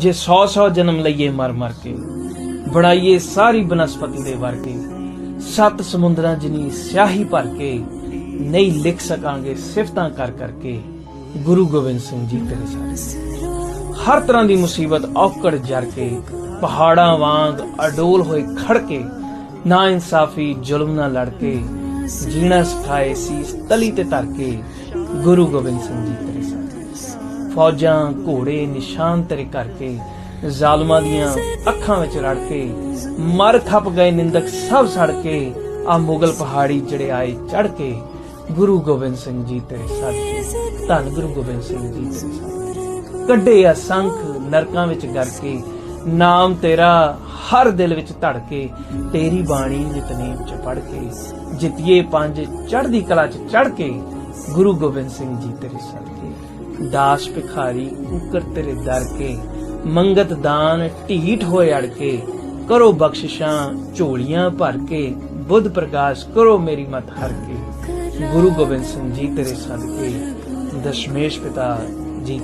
ਜੇ 100-100 ਜਨਮ ਲਈਏ ਮਰ ਮਰ ਕੇ, ਬਣਾਈਏ ਸਾਰੀ ਬਨਸਪਤੀ ਦੇ ਵਰਗੇ, ਸੱਤ ਸਮੁੰਦਰਾਂ ਜਿਨੀ ਸਿਆਹੀ ਭਰ ਕੇ ਨਹੀਂ ਲਿਖ ਸਕਾਂਗੇ ਸਿਫਤਾਂ ਕਰ ਕਰਕੇ, ਗੁਰੂ ਗੋਬਿੰਦ ਸਿੰਘ ਜੀ ਤੇਰੇ ਸਾਰੇ। ਹਰ ਤਰ੍ਹਾਂ ਦੀ ਮੁਸੀਬਤ ਔਕੜ ਜਰ ਕੇ, ਪਹਾੜਾਂ ਵਾਂਗ ਅਡੋਲ ਹੋਏ ਖੜ ਕੇ, ਨਾ ਇਨਸਾਫੀ ਜ਼ੁਲਮ ਨਾਲ ਲੜ ਕੇ, ਜੀਣਾ ਸਿਖਾਏ ਸੀ ਤਲੀ ਤੇ ਧਰ ਕੇ, ਗੁਰੂ ਗੋਬਿੰਦ ਸਿੰਘ ਜੀ ਤੇਰੇ ਸਾਰੇ। ਫੌਜਾਂ ਘੋੜੇ ਨਿਸ਼ਾਨ ਤੇਰੇ ਕਰਕੇ, ਜ਼ਾਲਮਾਂ ਦੀਆਂ ਅੱਖਾਂ ਵਿੱਚ ਰੜ ਕੇ, ਮਰ ਖਪ ਗਏ ਨਿੰਦਕ ਸਭ ਸੜ ਕੇ, ਆ ਮੁਗਲ ਪਹਾੜੀ ਜਿਹੜੇ ਆਏ ਚੜ ਕੇ, ਗੁਰੂ ਗੋਬਿੰਦ ਸਿੰਘ ਜੀ ਤੇਰੇ ਸਾਥੀ ਧੰਨ ਗੁਰੂ ਗੋਬਿੰਦ ਸਿੰਘ ਜੀ ਤੇਰੇ ਸਾਥੀ ਕੱਢੇ ਅਸੰਖ ਨਰਕਾਂ ਵਿੱਚ ਗਰ ਕੇ, ਨਾਮ ਤੇਰਾ ਹਰ ਦਿਲ ਵਿੱਚ ਧੜ ਕੇ, ਤੇਰੀ ਬਾਣੀ ਨਿਤਨੇਮ ਚ ਪੜ ਕੇ, ਜਿਤੀਏ ਪੰਜ ਚੜ੍ਹਦੀ ਕਲਾ ਚ ਚੜ ਕੇ ਗੁਰੂ ਗੋਬਿੰਦ ਸਿੰਘ ਜੀ ਤੇਰੇ ਸਦਕੇ ਦਾਸ ਭਿਖਾਰੀ ਉਕਰ ਤੇਰੇ ਦਰ ਕੇ, ਮੰਗਤ ਦਾਨ ਢੀਠ ਹੋਏ ਅੜ ਕੇ, ਕਰੋ ਬਖਸ਼ਿਸ਼ਾਂ, ਝੋਲੀਆਂ ਭਰ ਕੇ, ਬੁੱਧ ਪ੍ਰਕਾਸ਼ ਕਰੋ ਮੇਰੀ ਮਤ ਹਰ ਕੇ। ਗੁਰੂ ਗੋਬਿੰਦ ਸਿੰਘ ਜੀ ਤੇਰੇ ਸਦਕੇ ਦਸ਼ਮੇਸ਼ ਪਿਤਾ ਜੀ